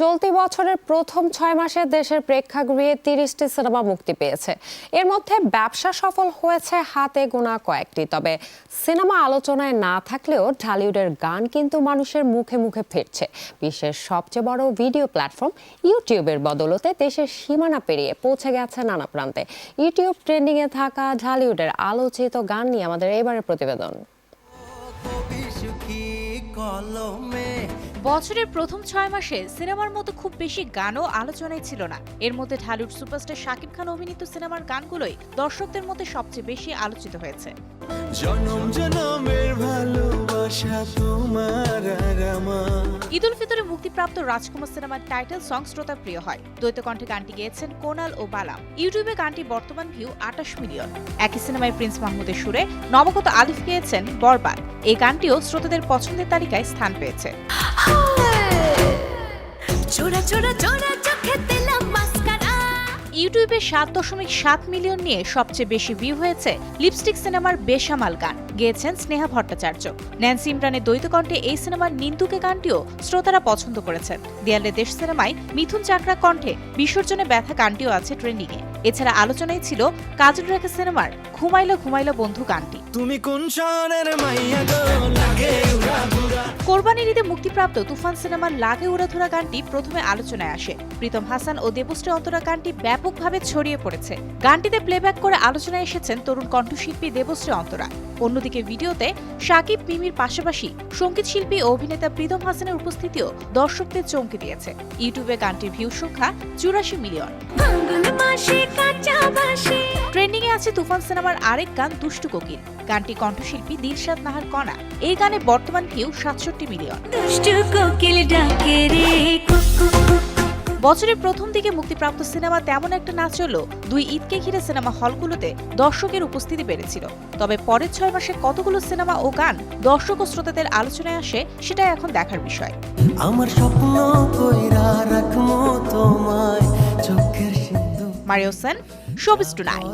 চলতি বছরের প্রথম ছয় মাসে দেশের প্রেক্ষাগৃহে তিরিশটি সিনেমা মুক্তি পেয়েছে। এর মধ্যে ব্যবসা সফল হয়েছে হাতে গোনা কয়েকটি, তবে সিনেমা আলোচনায় না থাকলেও ঢালিউডের গান কিন্তু মানুষের মুখে মুখে ফিরছে। বিশ্বের সবচেয়ে বড় ভিডিও প্ল্যাটফর্ম ইউটিউবের বদলতে দেশের সীমানা পেরিয়ে পৌঁছে গেছে নানা প্রান্তে। ইউটিউব ট্রেন্ডিংয়ে থাকা ঢালিউডের আলোচিত গান নিয়ে আমাদের এবারের প্রতিবেদন। কলমে। বছরের প্রথম ছয় মাসে সিনেমার মতো খুব বেশি গানও আলোচনায় ছিল না। এর মধ্যে ঢালিউড সুপারস্টার শাকিব খান অভিনীত সিনেমার গানগুলোই দর্শকদের মধ্যে সবচেয়ে বেশি আলোচিত হয়েছে। জনম জনমের ভালোবাসা তোমার আর আমার। ঈদ উল ফিতরে মুক্তিপ্রাপ্ত রাজকুমার সিনেমার টাইটেল সং শ্রোতা প্রিয় হয়। দ্বৈত কণ্ঠে গানটি গেয়েছেন কোনাল ও বালাম। ইউটিউবে গানটি বর্তমান ভিউ আটাশ মিলিয়ন। একই সিনেমায় প্রিন্স মাহমুদের সুরে নবগত আলিফ গেয়েছেন বরবাদ। এই গানটিও শ্রোতাদের পছন্দের তালিকায় স্থান পেয়েছে। চোরা চোরা চোরা চোখে দিলাম মাস্কারা ইউটিউবে সাত দশমিক সাত মিলিয়ন নিয়ে সবচেয়ে বেশি ভিউ হয়েছে লিপস্টিক সিনেমার বেসামাল গান, গেয়েছেন স্নেহা ভট্টাচার্য। ন্যান্সি ইমরানের দ্বৈত কণ্ঠে এই সিনেমার নিন্দুকে গানটিও শ্রোতারা পছন্দ করেছেন। দেয়ালে দেশ সিনেমায় মিথুন চাকরা কণ্ঠে বিসর্জনে ব্যথা গানটিও আছে ট্রেন্ডিংয়ে এছাড়া আলোচনায় ছিল কাজল রেখা সিনেমার ঘুমাইলো ঘুমাইলো বন্ধু গানটি। তুমি কোন শহরের মাইয়া গো, লাগে কোরবানির ঈদে মুক্তিপ্রাপ্ত তুফান সিনেমার লাগে উড়াধুরা গানটি প্রথমে আলোচনায় আসে। প্রীতম হাসান ও দেবশ্রী অন্তরা গানটি ব্যাপকভাবে ছড়িয়ে পড়েছে। গানটিতে প্লেব্যাক করে আলোচনায় এসেছেন তরুণ কণ্ঠশিল্পী দেবশ্রী অন্তরা। অন্যদিকে ভিডিওতে শাকিব মিমির পাশাপাশি সংগীত শিল্পী ও অভিনেতা প্রীতম হাসানের উপস্থিতিও দর্শকদের চমকে দিয়েছে। ইউটিউবে গানটির ভিউ সংখ্যা চুরাশি মিলিয়ন। ট্রেন্ডিং এ আছে তুফান সিনেমার আরেক গান দুষ্টু কোকিল। গানটি কণ্ঠশিল্পী দিলশাদ নাহার কণা। এই গানে বর্তমান ভিউ সাতষট্টি মিলিয়ন। দুষ্টু কোকিল ডাকে রে কুকু বছরের প্রথম দিকে মুক্তিপ্রাপ্ত সিনেমা তেমন একটা না চললেও দুই ঈদকে ঘিরে সিনেমা হলগুলোতে দর্শকের উপস্থিতি বেড়েছিল। তবে পরের ছয় মাসে কতগুলো সিনেমা ও গান দর্শক ও শ্রোতাদের আলোচনায় আসে সেটাই এখন দেখার বিষয়। আমার স্বপ্ন কইরা রাখমু তোমায় চোখের সিন্ধু। Mario Sen showbiz tonight